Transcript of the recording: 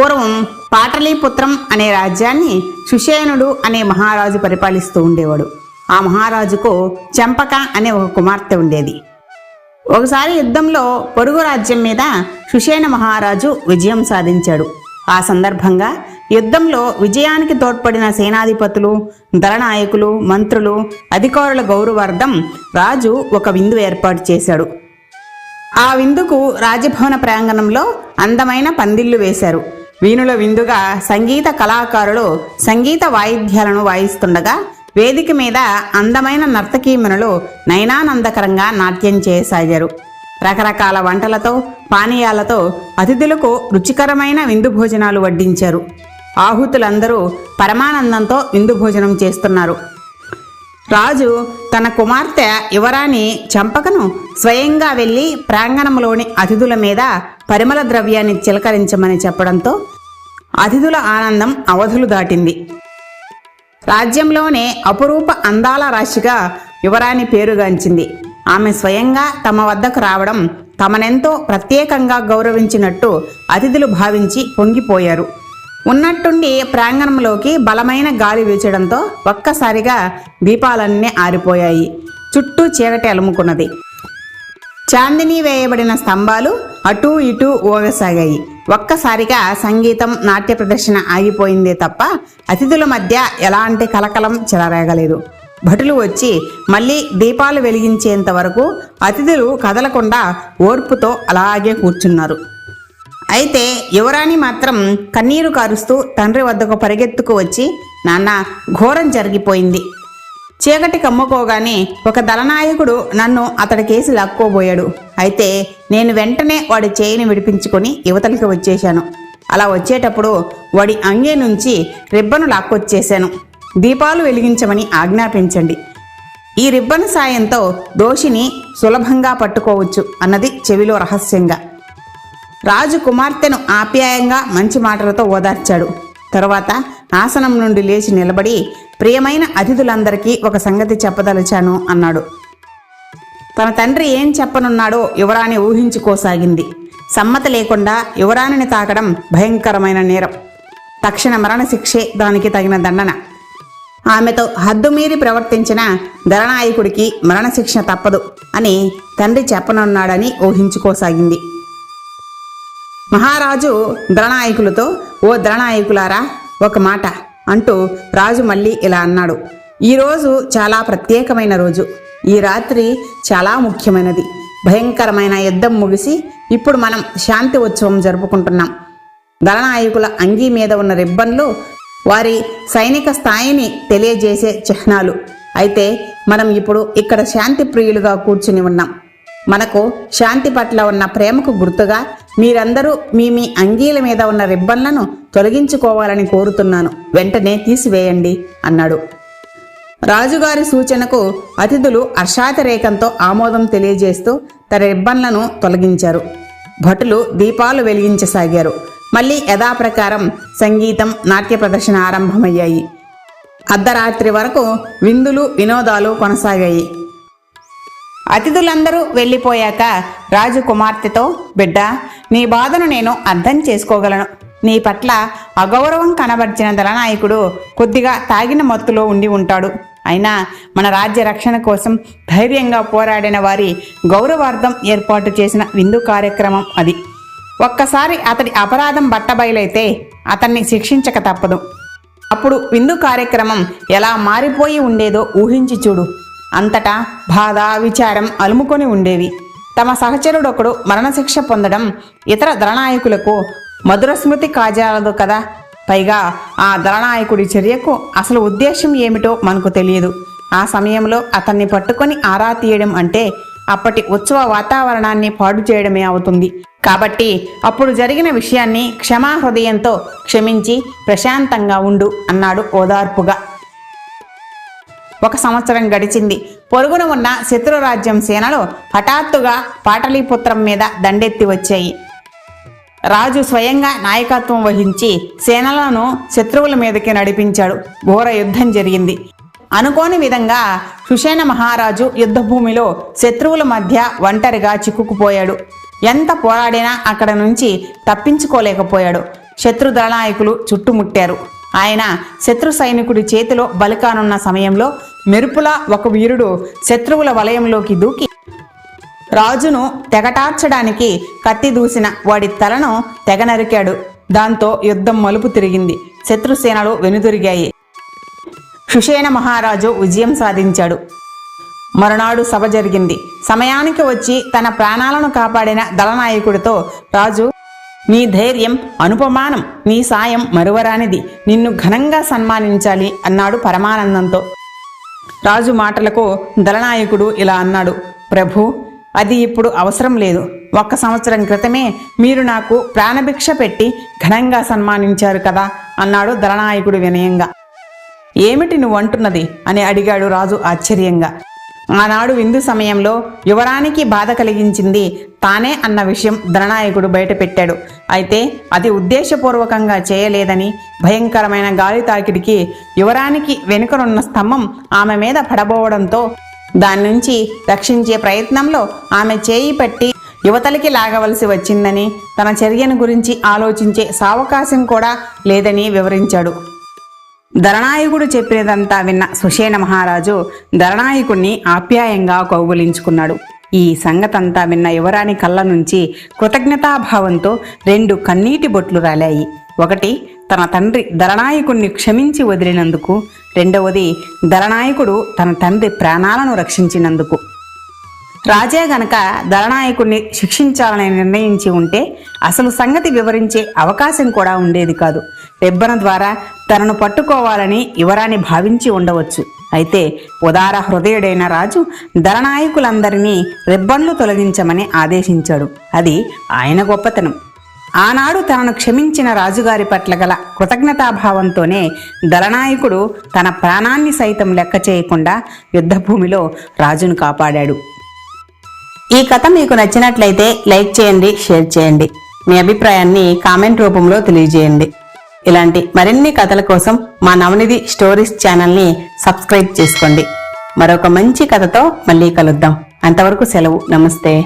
పూర్వం పాటలీపుత్రం అనే రాజ్యాన్ని సుషేనుడు అనే మహారాజు పరిపాలిస్తూ ఉండేవాడు. ఆ మహారాజుకు చెంపక అనే ఒక కుమార్తె ఉండేది. ఒకసారి యుద్ధంలో పొరుగు రాజ్యం మీద సుషేణ మహారాజు విజయం సాధించాడు. ఆ సందర్భంగా యుద్ధంలో విజయానికి తోడ్పడిన సేనాధిపతులు దళనాయకులు మంత్రులు అధికారుల గౌరవార్థం రాజు ఒక విందు ఏర్పాటు చేశాడు. ఆ విందుకు రాజభవన ప్రాంగణంలో అందమైన పందిళ్ళు వేశారు. వీణుల విందుగా సంగీత కళాకారులు సంగీత వాయిద్యాలను వాయిస్తుండగా వేదిక మీద అందమైన నర్తకీమణులు నయనానందకరంగా నాట్యం చేయసాగారు. రకరకాల వంటలతో పానీయాలతో అతిథులకు రుచికరమైన విందు భోజనాలు వడ్డించారు. ఆహుతులందరూ పరమానందంతో విందు భోజనం చేస్తున్నారు. రాజు తన కుమార్తె యువరాణి చంపకను స్వయంగా వెళ్ళి ప్రాంగణంలోని అతిథుల మీద పరిమళ ద్రవ్యాన్ని చిలకరించమని చెప్పడంతో అతిథుల ఆనందం అవధులు దాటింది. రాజ్యంలోనే అపురూప అందాల రాశిగా యువరాణి పేరుగాంచింది. ఆమె స్వయంగా తమ వద్దకు రావడం తమనెంతో ప్రత్యేకంగా గౌరవించినట్టు అతిథులు భావించి పొంగిపోయారు. ఉన్నట్టుండి ప్రాంగణంలోకి బలమైన గాలి వీచడంతో ఒక్కసారిగా దీపాలన్నీ ఆరిపోయాయి. చుట్టూ చీకటి అలుముకున్నది. చాందిని వేయబడిన స్తంభాలు అటూ ఇటూ ఊగసాగాయి. ఒక్కసారిగా సంగీతం నాట్య ప్రదర్శన ఆగిపోయిందే తప్ప అతిథుల మధ్య ఎలాంటి కలకలం చెలరేగలేదు. భటులు వచ్చి మళ్ళీ దీపాలు వెలిగించేంత వరకు అతిథులు కదలకుండా ఓర్పుతో అలాగే కూర్చున్నారు. అయితే యువరాణి మాత్రం కన్నీరు కారుస్తూ తండ్రి వద్దకు పరిగెత్తుకు వచ్చి నాన్న ఘోరం జరిగిపోయింది. చీకటి కమ్ముకోగానే ఒక దళనాయకుడు నన్ను అతడి కేసి లాక్కోబోయాడు. అయితే నేను వెంటనే వాడి చేయిని విడిపించుకొని యువతలకి వచ్చేశాను. అలా వచ్చేటప్పుడు వాడి అంగే నుంచి రిబ్బను లాక్కొచ్చేశాను. దీపాలు వెలిగించమని ఆజ్ఞాపించండి. ఈ రిబ్బన్ సాయంతో దోషిని సులభంగా పట్టుకోవచ్చు అన్నది చెవిలో రహస్యంగా. రాజు కుమార్తెను ఆప్యాయంగా మంచి మాటలతో ఓదార్చాడు. తరువాత ఆసనం నుండి లేచి నిలబడి ప్రియమైన అతిథులందరికీ ఒక సంగతి చెప్పదలిచాను అన్నాడు. తన తండ్రి ఏం చెప్పనున్నాడో యువరాణి ఊహించుకోసాగింది సమ్మతి లేకుండా యువరాణిని తాకడం భయంకరమైన నేరం. తక్షణ మరణశిక్షే దానికి తగిన దండన. ఆమెతో హద్దుమీరి ప్రవర్తించిన ధరనాయకుడికి మరణశిక్ష తప్పదు అని తండ్రి చెప్పనున్నాడని ఊహించుకోసాగింది మహారాజు దళనాయకులతో ఓ దళనాయకులారా ఒక మాట. అంటూ రాజు మళ్ళీ ఇలా అన్నాడు. ఈరోజు చాలా ప్రత్యేకమైన రోజు. ఈ రాత్రి చాలా ముఖ్యమైనది. భయంకరమైన యుద్ధం ముగిసి ఇప్పుడు మనం శాంతి ఉత్సవం జరుపుకుంటున్నాం. దళనాయకుల అంగీ మీద ఉన్న రిబ్బన్లు వారి సైనిక స్థాయిని తెలియజేసే చిహ్నాలు. అయితే మనం ఇప్పుడు ఇక్కడ శాంతి ప్రియులుగా కూర్చుని ఉన్నాం. మనకు శాంతి పట్ల ఉన్న ప్రేమకు గుర్తుగా మీరందరూ మీ మీ అంగీల మీద ఉన్న రిబ్బన్లను తొలగించుకోవాలని కోరుతున్నాను. వెంటనే తీసివేయండి అన్నాడు. రాజుగారి సూచనకు అతిథులు హర్షాతిరేకంతో ఆమోదం తెలియజేస్తూ తన రిబ్బన్లను తొలగించారు. భటులు దీపాలు వెలిగించసాగారు. మళ్ళీ యథాప్రకారం సంగీతం నాట్య ప్రదర్శన ఆరంభమయ్యాయి. అర్ధరాత్రి వరకు విందులు వినోదాలు కొనసాగాయి. అతిథులందరూ వెళ్ళిపోయాక రాజు కుమార్తెతో బిడ్డ నీ బాధను నేను అర్థం చేసుకోగలను. నీ పట్ల అగౌరవం కనబర్చిన దళనాయకుడు కొద్దిగా తాగిన మత్తులో ఉండి ఉంటాడు. అయినా మన రాజ్య రక్షణ కోసం ధైర్యంగా పోరాడిన వారి గౌరవార్థం ఏర్పాటు చేసిన విందు కార్యక్రమం అది. ఒక్కసారి అతడి అపరాధం బట్టబయలైతే అతన్ని శిక్షించక తప్పదు. అప్పుడు విందు కార్యక్రమం ఎలా మారిపోయి ఉండేదో ఊహించి చూడు. అంతటా బాధ విచారం అలుముకొని ఉండేవి. తమ సహచరుడొకడు మరణశిక్ష పొందడం ఇతర దళనాయకులకు మధుర స్మృతి కాజాలదు కదా. పైగా ఆ దళనాయకుడి చర్యకు అసలు ఉద్దేశం ఏమిటో మనకు తెలియదు. ఆ సమయంలో అతన్ని పట్టుకొని ఆరా తీయడం అంటే అప్పటి ఉత్సవ వాతావరణాన్ని పాడు చేయడమే అవుతుంది. కాబట్టి అప్పుడు జరిగిన విషయాన్ని క్షమా హృదయంతో క్షమించి ప్రశాంతంగా ఉండు అన్నాడు ఓదార్పుగా. ఒక సంవత్సరం గడిచింది. పొరుగున ఉన్న శత్రురాజ్యం సేనలు హఠాత్తుగా పాటలీపుత్రం మీద దండెత్తి వచ్చాయి. రాజు స్వయంగా నాయకత్వం వహించి సేనలను శత్రువుల మీదకి నడిపించాడు. ఘోర యుద్ధం జరిగింది. అనుకోని విధంగా సుషేణ మహారాజు యుద్ధభూమిలో శత్రువుల మధ్య ఒంటరిగా చిక్కుకుపోయాడు. ఎంత పోరాడినా అక్కడ నుంచి తప్పించుకోలేకపోయాడు. శత్రు దళనాయకులు చుట్టుముట్టారు. ఆయన శత్రు సైనికుడి చేతిలో బలికానున్న సమయంలో మెరుపులా ఒక వీరుడు శత్రువుల వలయంలోకి దూకి రాజును తెగటార్చడానికి కత్తి దూసిన వాడి తలను తెగ నరికాడు. దాంతో యుద్ధం మలుపు తిరిగింది. శత్రుసేనలు వెనుదిరిగాయి. సుషేణ మహారాజు విజయం సాధించాడు. మరునాడు సభ జరిగింది. సమయానికి వచ్చి తన ప్రాణాలను కాపాడిన దళనాయకుడితో రాజు నీ ధైర్యం అనుపమానం నీ సాయం మరువరానిది. నిన్ను ఘనంగా సన్మానించాలి అన్నాడు పరమానందంతో. రాజు మాటలకు దళనాయకుడు ఇలా అన్నాడు ప్రభు అది ఇప్పుడు అవసరం లేదు. ఒక్క సంవత్సరం క్రితమే మీరు నాకు ప్రాణభిక్ష పెట్టి ఘనంగా సన్మానించారు కదా అన్నాడు దళనాయకుడు వినయంగా. ఏమిటి నువ్వు అంటున్నది అని అడిగాడు రాజు ఆశ్చర్యంగా. ఆనాడు విందు సమయంలో యువరానికి బాధ కలిగించింది. తానే అన్న విషయం ధననాయకుడు బయటపెట్టాడు. అయితే అది ఉద్దేశపూర్వకంగా చేయలేదని భయంకరమైన గాలి తాకిడికి యువరానికి వెనుకనున్న స్తంభం ఆమె మీద పడబోవడంతో దాని నుంచి రక్షించే ప్రయత్నంలో ఆమె చేయి పట్టి యువతలకి లాగవలసి వచ్చిందని తన చర్యను గురించి ఆలోచించే సావకాశం కూడా లేదని వివరించాడు. ధరణాయకుడు చెప్పినదంతా విన్న సుషేణ మహారాజు ధరణాయకుణ్ణి ఆప్యాయంగా కౌగులించుకున్నాడు. ఈ సంగతంతా విన్న యువరాణి కళ్ళ నుంచి కృతజ్ఞతాభావంతో రెండు కన్నీటి బొట్లు రాలాయి. ఒకటి తన తండ్రి ధరణాయకుణ్ణి క్షమించి వదిలినందుకు. రెండవది ధరణాయకుడు తన తండ్రి ప్రాణాలను రక్షించినందుకు. రాజే గనక దళనాయకుడిని శిక్షించాలని నిర్ణయించి ఉంటే అసలు సంగతి వివరించే అవకాశం కూడా ఉండేది కాదు. రెబ్బన ద్వారా తనను పట్టుకోవాలని యువరాణి భావించి ఉండవచ్చు. అయితే ఉదార హృదయుడైన రాజు దళనాయకులందరినీ రెబ్బన్లు తొలగించమని ఆదేశించాడు. అది ఆయన గొప్పతనం. ఆనాడు తనను క్షమించిన రాజుగారి పట్ల గల కృతజ్ఞతాభావంతోనే దళనాయకుడు తన ప్రాణాన్ని సైతం లెక్క చేయకుండా యుద్ధభూమిలో రాజును కాపాడాడు. ఈ కథ మీకు నచ్చినట్లయితే లైక్ చేయండి షేర్ చేయండి. మీ అభిప్రాయాన్ని కామెంట్ రూపంలో తెలియజేయండి. ఇలాంటి మరిన్ని కథల కోసం మా నవనిధి స్టోరీస్ ఛానల్ని సబ్స్క్రైబ్ చేసుకోండి. మరొక మంచి కథతో మళ్ళీ కలుద్దాం. అంతవరకు సెలవు. నమస్తే.